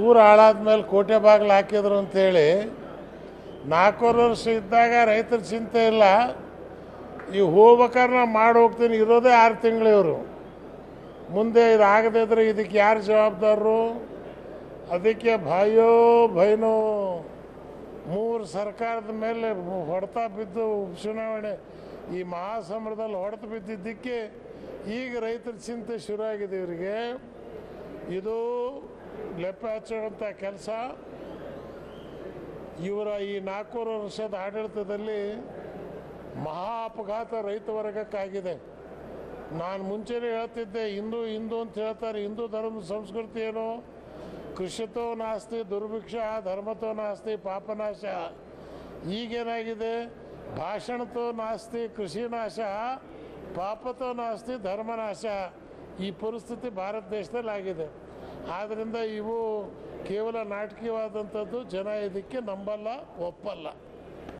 ಊರು ಹಾಳಾದ್ಮೇಲೆ ಕೋಟೆ ಬಾಗಿಲು ಹಾಕಿದ್ರು ಅಂತೇಳಿ ನಾಲ್ಕೂವರೆ ವರ್ಷ ಇದ್ದಾಗ ರೈತರ ಚಿಂತೆ ಇಲ್ಲ. ಈ ಹೋಗ್ಬೇಕಾದ್ರೆ ನಾ ಮಾಡಿ ಹೋಗ್ತೀನಿ ಇರೋದೇ ಆರು ತಿಂಗಳು ಇವರು. ಮುಂದೆ ಇದು ಆಗದಿದ್ರೆ ಇದಕ್ಕೆ ಯಾರು ಜವಾಬ್ದಾರರು? ಅದಕ್ಕೆ ಭಾಯೋ ಭಯನೋ ಮೂರು ಸರ್ಕಾರದ ಮೇಲೆ ಹೊಡೆತ ಬಿದ್ದು ಉಪಚುನಾವಣೆ ಈ ಮಹಾಸಮರದಲ್ಲಿ ಹೊಡೆತ ಬಿದ್ದಿದ್ದಕ್ಕೆ ಈಗ ರೈತರ ಚಿಂತೆ ಶುರುವಾಗಿದೆ ಇವರಿಗೆ. ಇದು ಲೆಪ್ಪ ಹಚ್ಚುವಂಥ ಕೆಲಸ. ಇವರ ಈ ನಾಲ್ಕೂರು ವರ್ಷದ ಆಡಳಿತದಲ್ಲಿ ಮಹಾ ಅಪಘಾತ ರೈತ ವರ್ಗಕ್ಕಾಗಿದೆ. ನಾನು ಮುಂಚೆನೇ ಹೇಳ್ತಿದ್ದೆ, ಹಿಂದೂ ಹಿಂದೂ ಅಂತ ಹೇಳ್ತಾರೆ, ಹಿಂದೂ ಧರ್ಮದ ಸಂಸ್ಕೃತಿ ಏನು? ಕೃಷಿತೋ ನಾಸ್ತಿ ದುರ್ಭಿಕ್ಷ ಧರ್ಮತೋ ನಾಸ್ತಿ ಪಾಪನಾಶ. ಈಗೇನಾಗಿದೆ? ಭಾಷಣತೋ ನಾಸ್ತಿ ಕೃಷಿ ನಾಶ ಪಾಪತೋ ನಾಸ್ತಿ ಧರ್ಮನಾಶ. ಈ ಪರಿಸ್ಥಿತಿ ಭಾರತ ದೇಶದಲ್ಲಿ ಆಗಿದೆ ಆದ್ದರಿಂದ ಇವು ಕೇವಲ ನಾಟಕೀಯವಾದಂಥದ್ದು ಜನ ಇದಕ್ಕೆ ನಂಬಲ್ಲ ಒಪ್ಪಲ್ಲ.